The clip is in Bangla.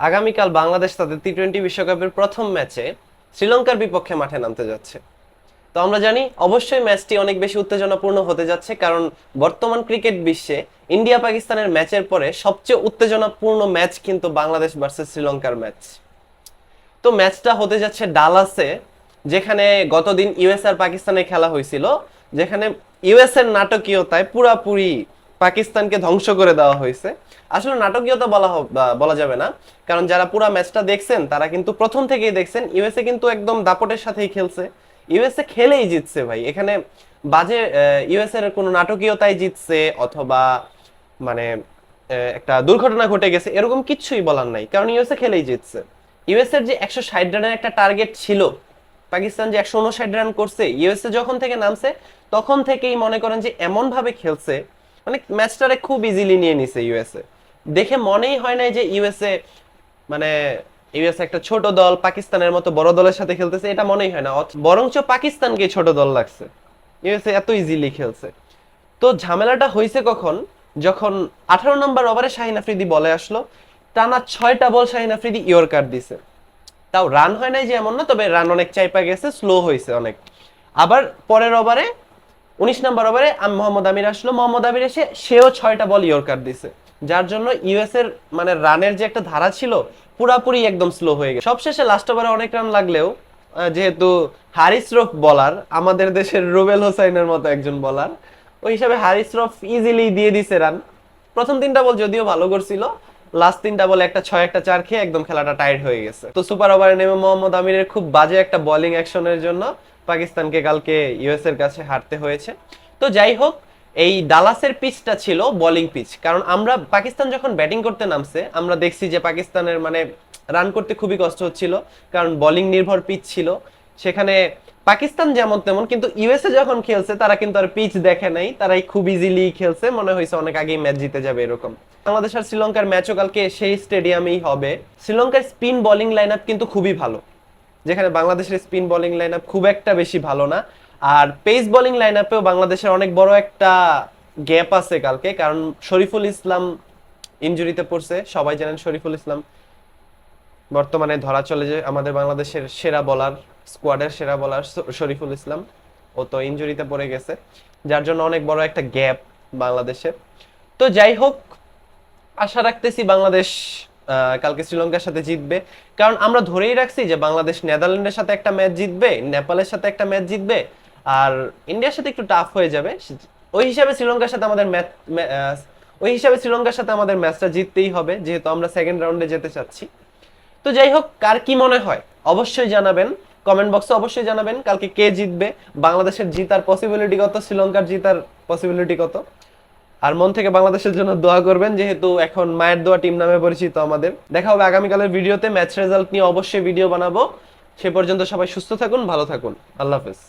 আগামীকাল বাংলাদেশ তাদের টি টোয়েন্টি বিশ্বকাপের প্রথম ম্যাচে শ্রীলঙ্কার বিপক্ষে মাঠে নামতে যাচ্ছে। তো আমরা জানি, অবশ্যই ম্যাচটি অনেক বেশি উত্তেজনাপূর্ণ হতে যাচ্ছে কারণ বর্তমান ক্রিকেট বিশ্বে ইন্ডিয়া পাকিস্তানের ম্যাচের পরে সবচেয়ে উত্তেজনাপূর্ণ ম্যাচ কিন্তু বাংলাদেশ ভার্সেস শ্রীলঙ্কার ম্যাচ। তো ম্যাচটা হতে যাচ্ছে ডালাসে, যেখানে গতদিন ইউএস আর পাকিস্তানে খেলা হয়েছিল, যেখানে ইউএস এর নাটকীয়তায় পুরাপুরি পাকিস্তানকে ধ্বংস করে দেওয়া হয়েছে। আসলে নাটকীয়তা বলা বলা যাবে না। কারণ যারা পুরা ম্যাচটা দেখছেন, তারা কিন্তু প্রথম থেকেই দেখছেন, ইউএসএ কিন্তু একদম দাপটের সাথেই খেলছে। ইউএসএ খেলেই জিতছে ভাই। এখানে বাজে ইউএস এর কোনো নাটকীয়তায় জিতছে অথবা মানে একটা দুর্ঘটনা ঘটে গেছে, এরকম কিচ্ছুই বলার নাই। কারণ ইউএসএ খেলেই জিতছে। ইউএস এর যে একশো ষাট রানের একটা টার্গেট ছিল, পাকিস্তান যে একশো উনষাট রান করছে, ইউএসএ যখন থেকে নামছে, তখন থেকেই মনে করেন যে এমন ভাবে খেলছে মানে ম্যাচটারে খুব ইজিলি নিয়ে নিছে ইউএসএ দেখে মনেই হয় নাই যে ইউএসএ মানে ইউএস একটা ছোট দল, পাকিস্তানের মতো বড় দলের সাথে খেলতেছে, এটা মনেই হয় না। বরঞ্চ পাকিস্তানকে ছোট দল লাগছে। ইউএসএ এত ইজিলি খেলছে। তো ঝামেলাটা হয়েছে কখন? যখন আঠারো নম্বর ওভারে শাহিন আফ্রিদি বলে আসলো, টানা ছয়টা বল শাহিন আফ্রিদি ইয়র্কার দিছে। তাও রান হয় নাই যে এমন না, তবে রান অনেক চাইপা গেছে স্লো হয়েছে অনেক। আবার পরের ওভারে উনিশ নম্বর ওভারে আম- মোহাম্মদ আমির আসলো। মোহাম্মদ আমির এসে সেও ছয়টা বল ইয়র্কার দিছে। যার জন্য ইউএস এর মানে রানের যে একটা ধারা ছিল, পুরাপুরি একদম স্লো হয়ে গেছে। সবশেষে লাস্ট ওভারে অনেক রান লাগলেও যেহেতু হারিস রফ বলার আমাদের দেশের রুবেল হোসাইনের মতো একজন বলার ওই হিসাবে হারিস রফ ইজিলি দিয়ে দিছে রান প্রথম তিনটা বল যদিও ভালো করছিল লাস্ট তিনটা বলে একটা ছয়, একটা চার খেয়ে একদম খেলাটা টাইট হয়ে গেছে। তো সুপার ওভারে নেমে মোহাম্মদ আমিরের খুব বাজে একটা বোলিং অ্যাকশনের জন্য পাকিস্তানকে কালকে ইউএস এর কাছে হারতে হয়েছে। তো যাই হোক, এই ডালাসের পিচটা ছিল বোলিং পিচ কারণ আমরা পাকিস্তান যখন ব্যাটিং করতে নামছে, আমরা দেখছি যে পাকিস্তানের মানে রান করতে খুবই কষ্ট হচ্ছিল, কারণ বোলিং নির্ভর পিচ ছিল। সেখানে পাকিস্তান যেমন তেমন, কিন্তু ইউএসএ যখন খেলছে, তারা কিন্তু আর পিচ দেখে নাই। তারাই খুব ইজিলি খেলছে, মনে হয়েছে অনেক আগেই ম্যাচ জিতে যাবে এরকম। বাংলাদেশ আর শ্রীলঙ্কার ম্যাচও কালকে সেই স্টেডিয়ামেই হবে। শ্রীলঙ্কার স্পিন বোলিং লাইন আপ কিন্তু খুবই ভালো। যেখানে বাংলাদেশের স্পিন বোলিং লাইন খুব একটা বেশি ভালো না। আর পেস বোলিং লাইন আপেও বাংলাদেশের অনেক বড় একটা গ্যাপ আছে কালকে, কারণ শরীফুল ইসলাম ইনজুরিতে পড়ছে। সবাই জানেন শরীফুল ইসলাম বর্তমানে ধরা চলে যে আমাদের বাংলাদেশের সেরা বলার স্কোয়াডের সেরা বলার শরীফুল ইসলাম। ও তো ইনজুরিতে পড়ে গেছে, যার জন্য অনেক বড় একটা গ্যাপ বাংলাদেশের তো যাই হোক, আশা রাখতেছি বাংলাদেশ কালকে শ্রীলঙ্কার সাথে জিতবে। কারণ আমরা ধরেই রাখছি যে বাংলাদেশ নেদারল্যান্ডের সাথে একটা ম্যাচ জিতবে, নেপালের সাথে একটা ম্যাচ জিতবে, আর ইন্ডিয়ার সাথে একটু টাফ হয়ে যাবে। ওই হিসাবে শ্রীলঙ্কার সাথে আমাদের ম্যাচ ওই হিসাবে শ্রীলঙ্কার সাথে আমাদের ম্যাচটা জিততেই হবে, যেহেতু আমরা সেকেন্ড রাউন্ডে যেতে চাচ্ছি। তো যাই হোক, কার কি মনে হয়? অবশ্যই জানাবেন কমেন্ট বক্সে অবশ্যই জানাবেন, কালকে কে জিতবে? বাংলাদেশের জিতার পসিবিলিটি কত? শ্রীলঙ্কার জিতার পসিবিলিটি কত? আর মন থেকে বাংলাদেশের জন্য দোয়া করবেন, যেহেতু এখন মায়ের দোয়া টিম নামে পরিচিত আমাদের। দেখা হবে আগামীকালের ভিডিওতে ম্যাচ রেজাল্ট নিয়ে অবশ্যই ভিডিও বানাবো। সে পর্যন্ত সবাই সুস্থ থাকুন, ভালো থাকুন। আল্লাহ হাফেজ।